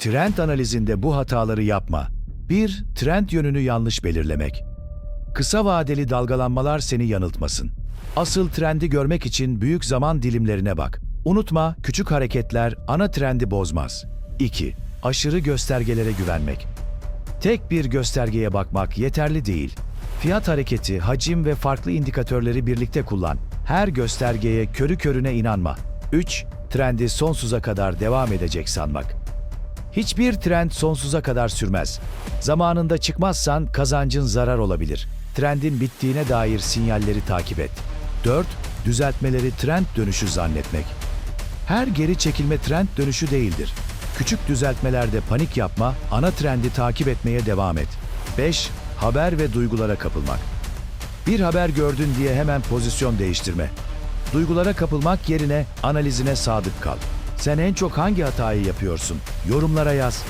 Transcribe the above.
Trend analizinde bu hataları yapma. 1. Trend yönünü yanlış belirlemek. Kısa vadeli dalgalanmalar seni yanıltmasın. Asıl trendi görmek için büyük zaman dilimlerine bak. Unutma, küçük hareketler ana trendi bozmaz. 2. Aşırı göstergelere güvenmek. Tek bir göstergeye bakmak yeterli değil. Fiyat hareketi, hacim ve farklı indikatörleri birlikte kullan. Her göstergeye körü körüne inanma. 3. Trendi sonsuza kadar devam edecek sanmak. Hiçbir trend sonsuza kadar sürmez. Zamanında çıkmazsan kazancın zarar olabilir. Trendin bittiğine dair sinyalleri takip et. 4. Düzeltmeleri trend dönüşü zannetmek. Her geri çekilme trend dönüşü değildir. Küçük düzeltmelerde panik yapma, ana trendi takip etmeye devam et. 5. Haber ve duygulara kapılmak. Bir haber gördün diye hemen pozisyon değiştirme. Duygulara kapılmak yerine analizine sadık kal. Sen en çok hangi hatayı yapıyorsun? Yorumlara yaz.